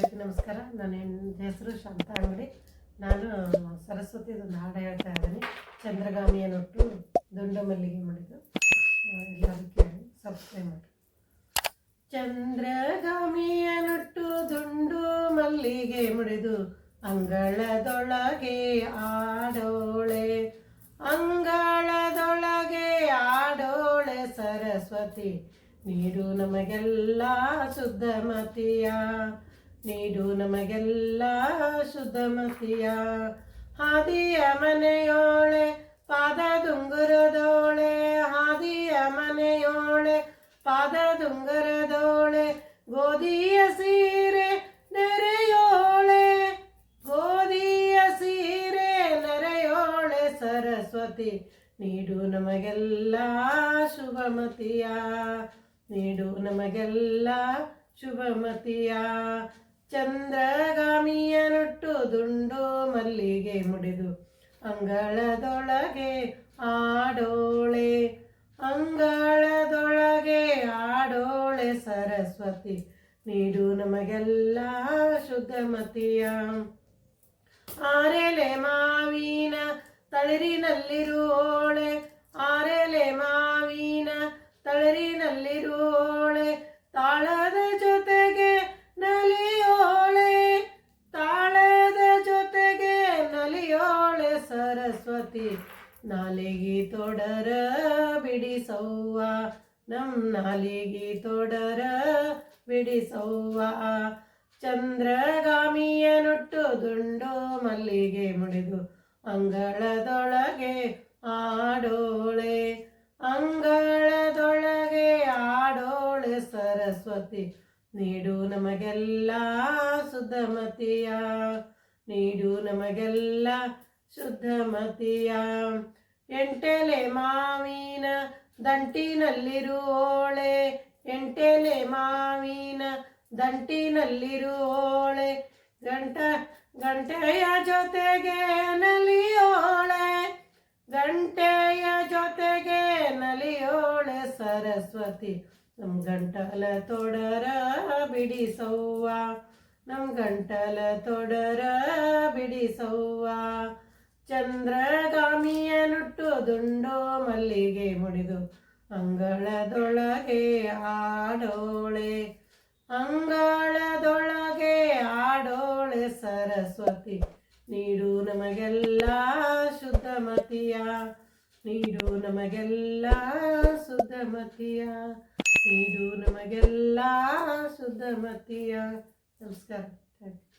ಎಲ್ಲರಿಗೂ ನಮಸ್ಕಾರ. ನನ್ನ ಹೆಸರು ಶಾಂತಾ ಅಂಗಡಿ. ನಾನು ಸರಸ್ವತಿ ಒಂದು ಹಾಡು ಹೇಳ್ತಾ ಇದ್ದೀನಿ. ಚಂದ್ರಗಾಮಿಯ ನೊಟ್ಟು ದುಂಡು ಮಲ್ಲಿಗೆ ಮಾಡಿದ್ದು ಎಲ್ಲರೂ ಕೇಳಿ ಸಬ್ಸ್ಕ್ರೈಬ್ ಮಾಡಿ. ಚಂದ್ರಗಾಮಿಯ ನೊಟ್ಟು ದುಂಡು ಮಲ್ಲಿಗೆ ಮುಡಿದು ಅಂಗಳದೊಳಗೆ ಆಡೋಳೆ. ಅಂಗಳದೊಳಗೆ ಆಡೋಳೆ ಸರಸ್ವತಿ. ನೀಡು ನಮಗೆಲ್ಲ ಶುದ್ಧಮತಿಯ. ನೀಡು ನಮಗೆಲ್ಲ ಶುದ್ಧಮತಿಯ. ಹಾದಿಯ ಮನೆಯೋಳೆ, ಪಾದ ದುಂಗುರದೋಳೆ. ಹಾದಿಯ ಮನೆಯೋಳೆ, ಪಾದ ದುಂಗುರದೋಳೆ. ಗೋಧಿಯ ಸೀರೆ ನೆರೆಯೋಳೆ. ಗೋಧಿಯ ಸೀರೆ ನೆರೆಯೋಳೆ, ಸರಸ್ವತಿ. ನೀಡು ನಮಗೆಲ್ಲ ಶುಭಮತಿಯ. ನೀಡು ನಮಗೆಲ್ಲ ಶುಭಮತಿಯ. ಚಂದ್ರಗಾಮಿಯ ನೊಟ್ಟು ದುಂಡು ಮಲ್ಲಿಗೆ ಮುಡಿದು ಅಂಗಳದೊಳಗೆ ಆಡೋಳೆ ಅಂಗಳದೊಳಗೆ ಆಡೋಳೆ ಸರಸ್ವತಿ ನೀಡು ನಮಗೆಲ್ಲ ಶುದ್ಧಮತಿಯ. ಆರೆಲೆ ಮಾವಿನ ತಳಿರಿನಲ್ಲಿರುವೋಳೆ ಆರೆಲೆ ಮಾವಿನ ತಳಿರಿನಲ್ಲಿರುವೋಳೆ ತಾಳದ ಸರಸ್ವತಿ, ನಾಲಿಗೆ ತೊಡರ ಬಿಡಿಸವ್ವ, ನಮ್ ನಾಲಿಗೆ ತೊಡರ ಬಿಡಿಸವ್ವ. ಚಂದ್ರಗಾಮಿಯ ನೊಟ್ಟು ದುಂಡು ಮಲ್ಲಿಗೆ ಮುಡಿದು ಅಂಗಳದೊಳಗೆ ಆಡೋಳೆ ಅಂಗಳದೊಳಗೆ ಆಡೋಳೆ ಸರಸ್ವತಿ. ನೀಡು ನಮಗೆಲ್ಲ ಸುಧಮತಿಯ, ನೀಡು ನಮಗೆಲ್ಲ ಶುದ್ಧಮತಿಯ ಎಂಟೆಲೆ ಮಾವಿನ ದಂಟಿನಲ್ಲಿರುವೋಳೆ ಎಂಟೆಲೆ ಮಾವಿನ ದಂಟಿನಲ್ಲಿರುವೋಳೆ ಗಂಟ, ಗಂಟೆಯ ಜೊತೆಗೆ ನಲಿಯೋಳೆ ಗಂಟೆಯ ಜೊತೆಗೆ ನಲಿಯೋಳೆ ಸರಸ್ವತಿ, ನಮ್ ಗಂಟಲ ತೊಡರ ಬಿಡಿಸವ್ವ. ನಮ್ ಗಂಟಲ ತೊಡರ ಬಿಡಿಸವ್ವ. ಚಂದ್ರಗಾಮಿಯ ನುಟ್ಟು ದುಂಡು ಮಲ್ಲಿಗೆ ಮುಡಿದು ಅಂಗಳದೊಳಗೆ ಆಡೋಳೆ. ಅಂಗಳದೊಳಗೆ ಆಡೋಳೆ ಸರಸ್ವತಿ, ನೀಡು ನಮಗೆಲ್ಲ ಶುದ್ಧಮತಿಯ. ನೀಡು ನಮಗೆಲ್ಲ ಶುದ್ಧಮತಿಯ. ನೀಡು ನಮಗೆಲ್ಲ ಶುದ್ಧಮತಿಯ. ನಮಸ್ಕಾರ. Thank you